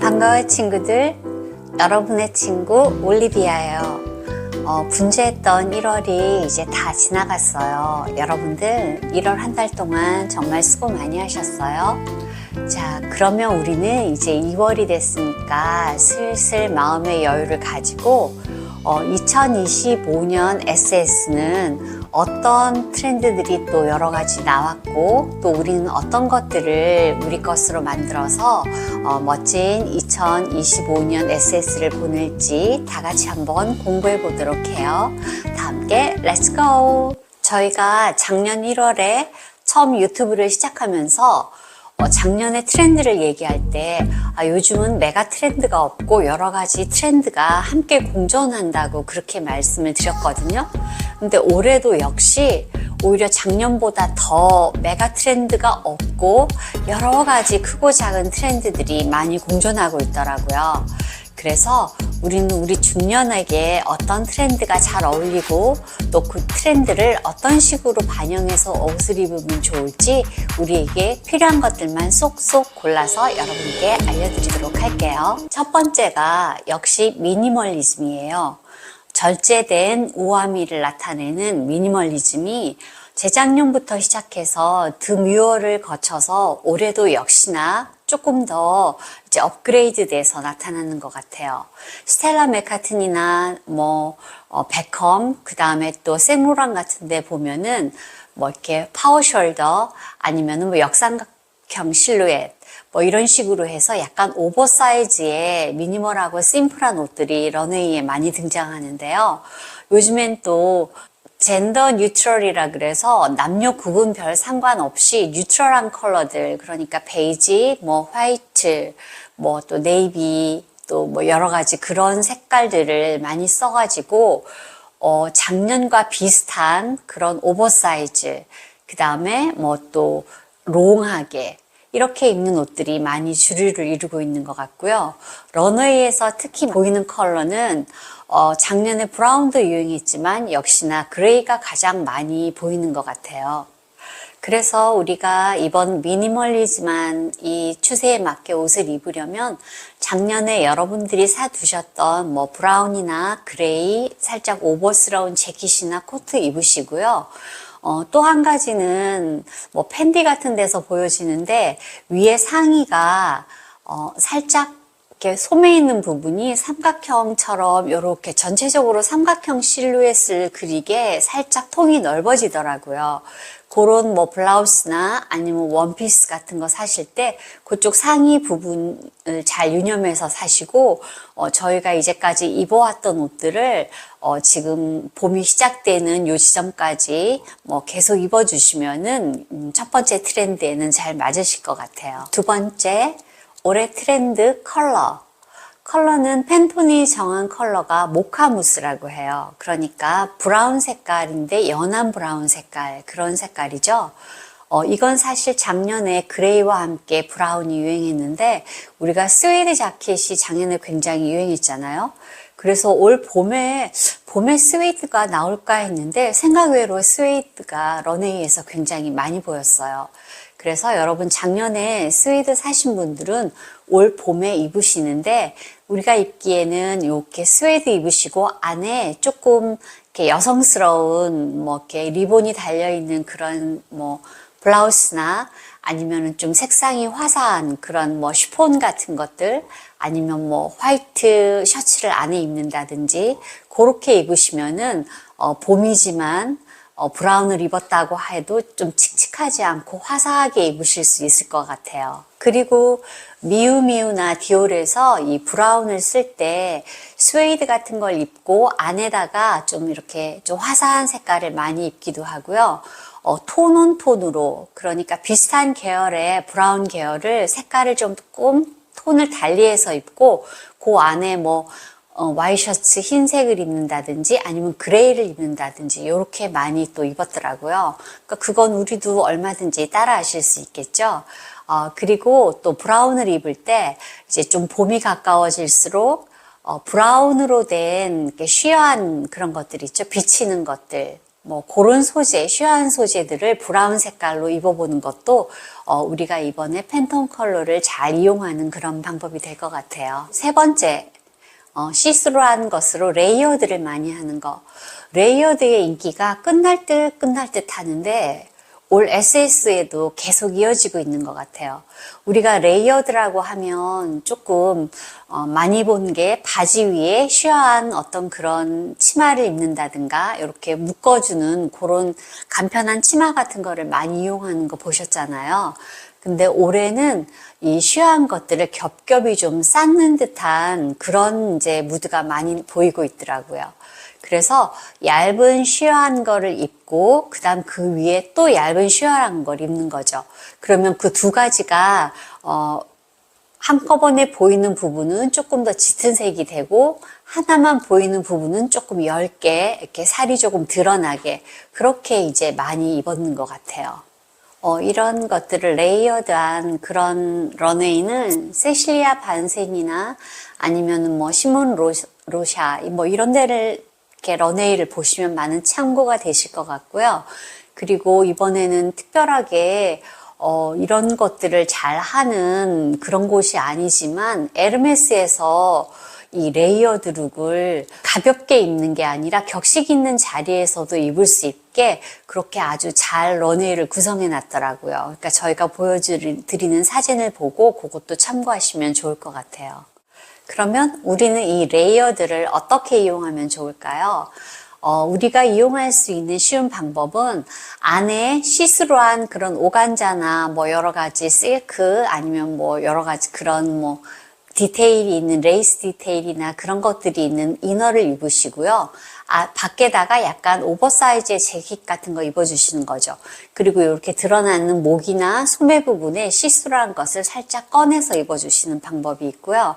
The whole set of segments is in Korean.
반가워요 친구들. 여러분의 친구 올리비아예요. 어, 분주했던 1월이 이제 다 지나갔어요. 여러분들 1월 한 달 동안 정말 수고 많이 하셨어요. 자 그러면 우리는 이제 2월이 됐으니까 슬슬 마음의 여유를 가지고 어, 2025년 SS는 어떤 트렌드들이 또 여러 가지 나왔고 또 우리는 어떤 것들을 우리 것으로 만들어서 어, 멋진 2025년 SS를 보낼지 다 같이 한번 공부해 보도록 해요. 다 함께 렛츠 고! 저희가 작년 1월에 처음 유튜브를 시작하면서 어, 작년의 트렌드를 얘기할 때 아, 요즘은 메가 트렌드가 없고 여러 가지 트렌드가 함께 공존한다고 그렇게 말씀을 드렸거든요. 근데 올해도 역시 오히려 작년보다 더 메가 트렌드가 없고 여러 가지 크고 작은 트렌드들이 많이 공존하고 있더라고요. 그래서 우리는 우리 중년에게 어떤 트렌드가 잘 어울리고 또 그 트렌드를 어떤 식으로 반영해서 옷을 입으면 좋을지 우리에게 필요한 것들만 쏙쏙 골라서 여러분께 알려드리도록 할게요. 첫 번째가 역시 미니멀리즘이에요. 절제된 우아미를 나타내는 미니멀리즘이 재작년부터 시작해서 드뮤어를 거쳐서 올해도 역시나 조금 더 이제 업그레이드 돼서 나타나는 것 같아요. 스텔라 메카튼이나 뭐 어, 베컴 그 다음에 또 생로랑 같은 데 보면은 뭐 이렇게 파워 숄더 아니면은 뭐 역삼각형 실루엣 뭐 이런 식으로 해서 약간 오버사이즈의 미니멀하고 심플한 옷들이 런웨이에 많이 등장하는데요. 요즘엔 또 젠더 뉴트럴이라 그래서 남녀 구분 별 상관없이 뉴트럴한 컬러들 그러니까 베이지, 뭐 화이트, 뭐 또 네이비 또 뭐 여러 가지 그런 색깔들을 많이 써가지고 어 작년과 비슷한 그런 오버사이즈 그 다음에 뭐 또 롱하게 이렇게 입는 옷들이 많이 주류를 이루고 있는 것 같고요. 런웨이에서 특히 보이는 컬러는 어, 작년에 브라운도 유행했지만 역시나 그레이가 가장 많이 보이는 것 같아요. 그래서 우리가 이번 미니멀리즘한 이 추세에 맞게 옷을 입으려면 작년에 여러분들이 사두셨던 뭐 브라운이나 그레이, 살짝 오버스러운 재킷이나 코트 입으시고요. 어, 또 한 가지는 뭐 팬디 같은 데서 보여지는데 위에 상의가 어, 살짝 이렇게 소매 있는 부분이 삼각형처럼 이렇게 전체적으로 삼각형 실루엣을 그리게 살짝 통이 넓어지더라고요. 그런 뭐 블라우스나 아니면 원피스 같은 거 사실 때 그쪽 상의 부분을 잘 유념해서 사시고 어, 저희가 이제까지 입어왔던 옷들을 어, 지금 봄이 시작되는 요 지점까지 뭐 계속 입어주시면은 음, 첫 번째 트렌드에는 잘 맞으실 것 같아요. 두 번째 올해 트렌드 컬러. 컬러는 팬톤이 정한 컬러가 모카무스라고 해요. 그러니까 브라운 색깔인데 연한 브라운 색깔 그런 색깔이죠. 어, 이건 사실 작년에 그레이와 함께 브라운이 유행했는데 우리가 스웨이드 자켓이 작년에 굉장히 유행했잖아요. 그래서 올 봄에 봄에 스웨이드가 나올까 했는데 생각 외로 스웨이드가 런웨이에서 굉장히 많이 보였어요. 그래서 여러분 작년에 스웨이드 사신 분들은 올 봄에 입으시는데 우리가 입기에는 이렇게 스웨이드 입으시고 안에 조금 이렇게 여성스러운 뭐 이렇게 리본이 달려 있는 그런 뭐 블라우스나 아니면은 좀 색상이 화사한 그런 뭐 쉬폰 같은 것들 아니면 뭐 화이트 셔츠를 안에 입는다든지 그렇게 입으시면은 어 봄이지만 어, 브라운을 입었다고 해도 좀 칙칙하지 않고 화사하게 입으실 수 있을 것 같아요. 그리고 미우미우나 디올에서 이 브라운을 쓸 때 스웨이드 같은 걸 입고 안에다가 좀 이렇게 좀 화사한 색깔을 많이 입기도 하고요. 어, 톤온 톤으로 그러니까 비슷한 계열의 브라운 계열을 색깔을 조금 톤을 달리해서 입고 그 안에 뭐 어, 와이셔츠 흰색을 입는다든지 아니면 그레이를 입는다든지 이렇게 많이 또 입었더라고요. 그러니까 그건 우리도 얼마든지 따라 하실 수 있겠죠. 어, 그리고 또 브라운을 입을 때 이제 좀 봄이 가까워질수록 어, 브라운으로 된 쉬어한 그런 것들 있죠. 비치는 것들. 뭐 그런 소재, 쉬한 소재들을 브라운 색깔로 입어보는 것도 어, 우리가 이번에 팬톤 컬러를 잘 이용하는 그런 방법이 될 것 같아요. 세 번째, 어, 시스루한 것으로 레이어드를 많이 하는 거. 레이어드의 인기가 끝날 듯 끝날 듯 하는데 올 SS에도 계속 이어지고 있는 것 같아요. 우리가 레이어드라고 하면 조금 어, 많이 본 게 바지 위에 쉬어한 어떤 그런 치마를 입는다든가 이렇게 묶어주는 그런 간편한 치마 같은 거를 많이 이용하는 거 보셨잖아요. 근데 올해는 이 쉬어한 것들을 겹겹이 좀 쌓는 듯한 그런 이제 무드가 많이 보이고 있더라고요. 그래서 얇은 쉬어한 거를 입고 그다음 그 위에 또 얇은 쉬어한 걸 입는 거죠. 그러면 그 두 가지가 어 한꺼번에 보이는 부분은 조금 더 짙은 색이 되고 하나만 보이는 부분은 조금 얇게 이렇게 살이 조금 드러나게 그렇게 이제 많이 입었는 것 같아요. 어, 이런 것들을 레이어드한 그런 런웨이는 세실리아 반센이나 아니면은 뭐 시몬 로, 로샤 뭐 이런 데를 이렇게 런웨이를 보시면 많은 참고가 되실 것 같고요. 그리고 이번에는 특별하게 어, 이런 것들을 잘 하는 그런 곳이 아니지만 에르메스에서 이 레이어드 룩을 가볍게 입는 게 아니라 격식 있는 자리에서도 입을 수 있게 그렇게 아주 잘 런웨이를 구성해 놨더라고요. 그러니까 저희가 보여드리는 사진을 보고 그것도 참고하시면 좋을 것 같아요. 그러면 우리는 이 레이어드를 어떻게 이용하면 좋을까요? 어, 우리가 이용할 수 있는 쉬운 방법은 안에 시스루한 그런 오간자나 뭐 여러 가지 실크 아니면 뭐 여러 가지 그런 뭐 디테일이 있는 레이스 디테일이나 그런 것들이 있는 이너를 입으시고요. 아, 밖에다가 약간 오버사이즈의 재킷 같은 거 입어주시는 거죠. 그리고 이렇게 드러나는 목이나 소매 부분에 시스루한 것을 살짝 꺼내서 입어주시는 방법이 있고요.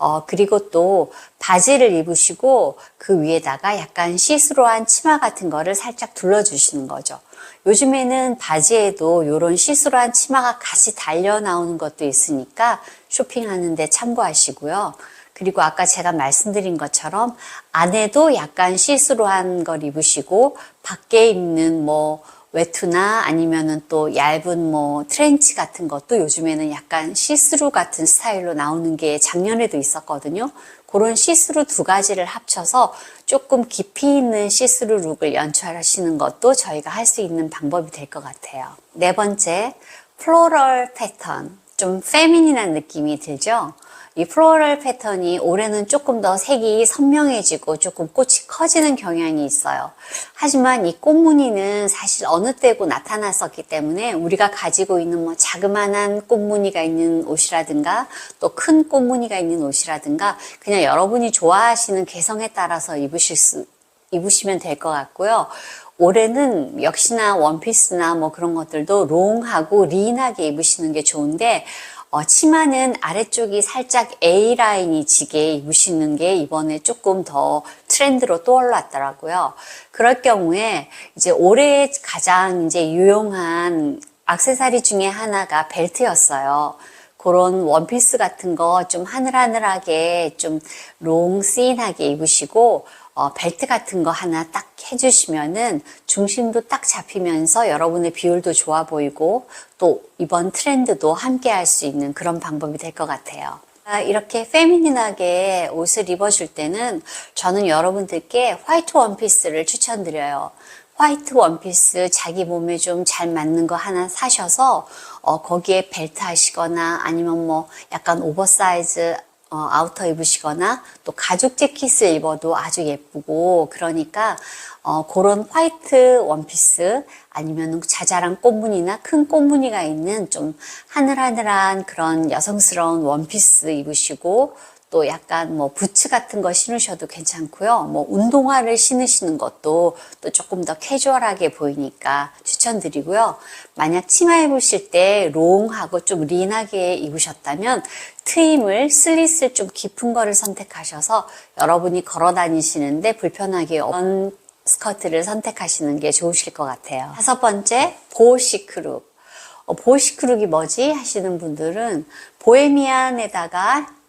어, 그리고 또 바지를 입으시고 그 위에다가 약간 시스루한 치마 같은 거를 살짝 둘러주시는 거죠. 요즘에는 바지에도 이런 시스루한 치마가 같이 달려 나오는 것도 있으니까 쇼핑하는데 참고하시고요. 그리고 아까 제가 말씀드린 것처럼 안에도 약간 시스루한 걸 입으시고 밖에 입는 뭐 외투나 아니면은 또 얇은 뭐 트렌치 같은 것도 요즘에는 약간 시스루 같은 스타일로 나오는 게 작년에도 있었거든요. 그런 시스루 두 가지를 합쳐서 조금 깊이 있는 시스루 룩을 연출하시는 것도 저희가 할 수 있는 방법이 될 것 같아요. 네 번째, 플로럴 패턴. 좀 페미닌한 느낌이 들죠? 이 플로럴 패턴이 올해는 조금 더 색이 선명해지고 조금 꽃이 커지는 경향이 있어요. 하지만 이 꽃무늬는 사실 어느 때고 나타났었기 때문에 우리가 가지고 있는 뭐 자그마한 꽃무늬가 있는 옷이라든가 또 큰 꽃무늬가 있는 옷이라든가 그냥 여러분이 좋아하시는 개성에 따라서 입으실 수 입으시면 될 것 같고요. 올해는 역시나 원피스나 뭐 그런 것들도 롱하고 린하게 입으시는 게 좋은데 어, 치마는 아래쪽이 살짝 A라인이 지게 입으시는 게 이번에 조금 더 트렌드로 떠올랐더라고요. 그럴 경우에 이제 올해 가장 이제 유용한 악세사리 중에 하나가 벨트였어요. 그런 원피스 같은 거 좀 하늘하늘하게 좀 롱스인하게 입으시고 어, 벨트 같은 거 하나 딱 해주시면은 중심도 딱 잡히면서 여러분의 비율도 좋아 보이고 또 이번 트렌드도 함께 할 수 있는 그런 방법이 될 것 같아요. 아, 이렇게 페미닌하게 옷을 입어줄 때는 저는 여러분들께 화이트 원피스를 추천드려요. 화이트 원피스 자기 몸에 좀 잘 맞는 거 하나 사셔서 어, 거기에 벨트 하시거나 아니면 뭐 약간 오버사이즈 어, 아우터 입으시거나 또 가죽 재킷을 입어도 아주 예쁘고 그러니까 어, 그런 화이트 원피스 아니면 자잘한 꽃무늬나 큰 꽃무늬가 있는 좀 하늘하늘한 그런 여성스러운 원피스 입으시고 또 약간 뭐 부츠 같은 거 신으셔도 괜찮고요. 뭐 운동화를 신으시는 것도 또 조금 더 캐주얼하게 보이니까 추천드리고요. 만약 치마 입으실 때 롱하고 좀 린하게 입으셨다면 트임을 슬릿을 좀 깊은 거를 선택하셔서 여러분이 걸어 다니시는데 불편하게 없는 스커트를 선택하시는 게 좋으실 것 같아요. 다섯 번째, 보시크룩. 어, 보시크룩이 뭐지? 하시는 분들은 보헤미안에다가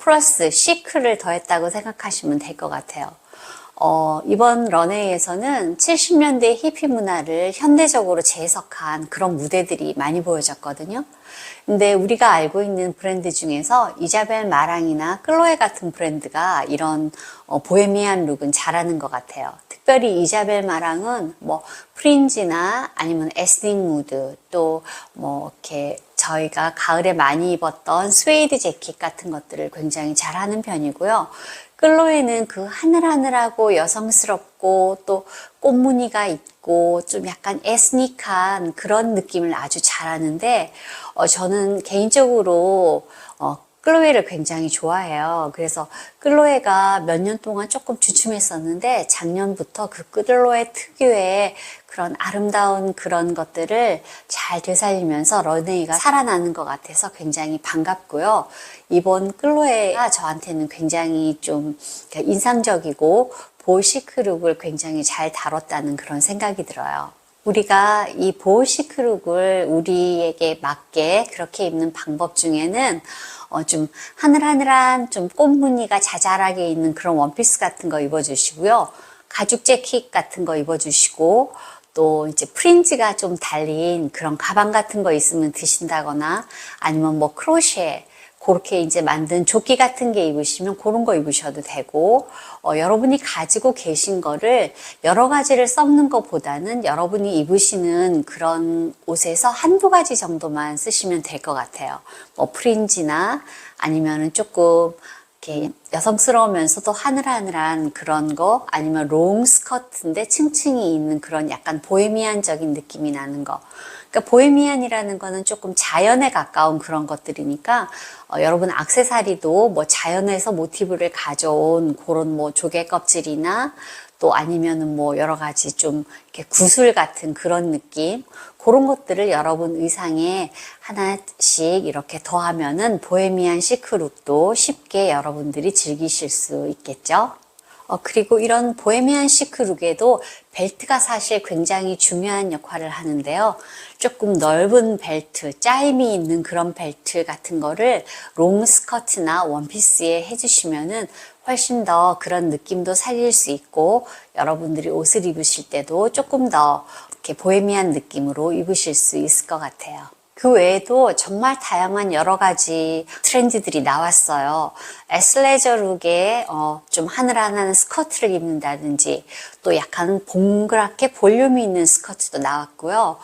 플러스 시크를 더했다고 생각하시면 될 것 같아요. 어, 이번 런웨이에서는 70년대 히피 문화를 현대적으로 재해석한 그런 무대들이 많이 보여졌거든요. 근데 우리가 알고 있는 브랜드 중에서 이자벨 마랑이나 클로에 같은 브랜드가 이런 어, 보헤미안 룩은 잘하는 것 같아요. 특별히 이자벨 마랑은 뭐 프린지나 아니면 에스닉 무드 또 뭐 이렇게 저희가 가을에 많이 입었던 스웨이드 재킷 같은 것들을 굉장히 잘하는 편이고요. 끌로에는 그 하늘하늘하고 여성스럽고 또 꽃무늬가 있고 좀 약간 에스닉한 그런 느낌을 아주 잘하는데 어, 저는 개인적으로 어, 끌로에를 굉장히 좋아해요. 그래서 끌로에가 몇 년 동안 조금 주춤했었는데 작년부터 그 끌로에 특유의 그런 아름다운 그런 것들을 잘 되살리면서 런웨이가 살아나는 것 같아서 굉장히 반갑고요. 이번 끌로에가 저한테는 굉장히 좀 인상적이고 보시크룩을 굉장히 잘 다뤘다는 그런 생각이 들어요. 우리가 이 보시크룩을 우리에게 맞게 그렇게 입는 방법 중에는 어, 좀 하늘하늘한 좀 꽃무늬가 자잘하게 있는 그런 원피스 같은 거 입어주시고요. 가죽 재킷 같은 거 입어주시고 또 이제 프린지가 좀 달린 그런 가방 같은 거 있으면 드신다거나 아니면 뭐 크로셰 그렇게 이제 만든 조끼 같은 게 입으시면 그런 거 입으셔도 되고 어, 여러분이 가지고 계신 거를 여러 가지를 썩는 것보다는 여러분이 입으시는 그런 옷에서 한두 가지 정도만 쓰시면 될 것 같아요. 뭐 프린지나 아니면은 조금 이렇게 여성스러우면서도 하늘하늘한 그런 거 아니면 롱 스커트인데 층층이 있는 그런 약간 보헤미안적인 느낌이 나는 거. 그러니까 보헤미안이라는 거는 조금 자연에 가까운 그런 것들이니까 어, 여러분 악세사리도 뭐 자연에서 모티브를 가져온 그런 뭐 조개 껍질이나 또 아니면은 뭐 여러 가지 좀 이렇게 구슬 같은 그런 느낌 그런 것들을 여러분 의상에 하나씩 이렇게 더하면은 보헤미안 시크룩도 쉽게 여러분들이 즐기실 수 있겠죠. 어, 그리고 이런 보헤미안 시크룩에도 벨트가 사실 굉장히 중요한 역할을 하는데요. 조금 넓은 벨트, 짜임이 있는 그런 벨트 같은 거를 롱 스커트나 원피스에 해주시면은 훨씬 더 그런 느낌도 살릴 수 있고 여러분들이 옷을 입으실 때도 조금 더 이렇게 보헤미안 느낌으로 입으실 수 있을 것 같아요. 그 외에도 정말 다양한 여러 가지 트렌드들이 나왔어요. 에슬레저 룩에 어, 좀 하늘하늘 스커트를 입는다든지 또 약간 봉그랗게 볼륨이 있는 스커트도 나왔고요.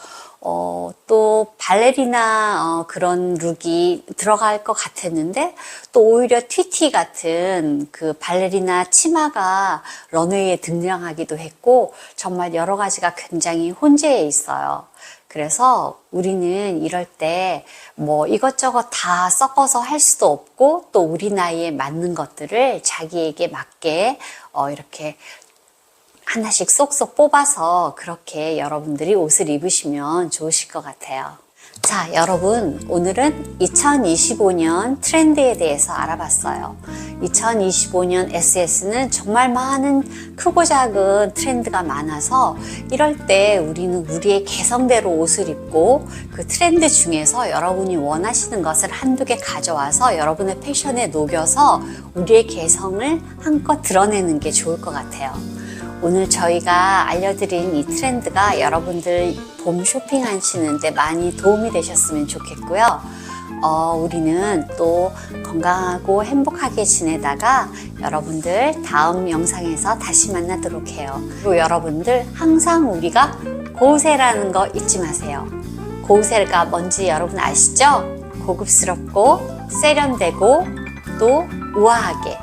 어, 또 발레리나 어, 그런 룩이 들어갈 것 같았는데 또 오히려 TT 같은 그 발레리나 치마가 런웨이에 등장하기도 했고 정말 여러 가지가 굉장히 혼재해 있어요. 그래서 우리는 이럴 때 뭐 이것저것 다 섞어서 할 수도 없고 또 우리 나이에 맞는 것들을 자기에게 맞게 어 이렇게 하나씩 쏙쏙 뽑아서 그렇게 여러분들이 옷을 입으시면 좋으실 것 같아요. 자, 여러분, 오늘은 2025년 트렌드에 대해서 알아봤어요. 2025년 SS는 정말 많은 크고 작은 트렌드가 많아서 이럴 때 우리는 우리의 개성대로 옷을 입고 그 트렌드 중에서 여러분이 원하시는 것을 한두 개 가져와서 여러분의 패션에 녹여서 우리의 개성을 한껏 드러내는 게 좋을 것 같아요. 오늘 저희가 알려드린 이 트렌드가 여러분들 봄 쇼핑하시는데 많이 도움이 되셨으면 좋겠고요. 어, 우리는 또 건강하고 행복하게 지내다가 여러분들 다음 영상에서 다시 만나도록 해요. 그리고 여러분들 항상 우리가 고우세라는 거 잊지 마세요. 고우세가 뭔지 여러분 아시죠? 고급스럽고 세련되고 또 우아하게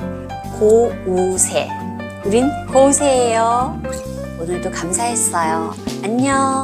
고우세. 우린 고우세예요. 오늘도 감사했어요. 안녕.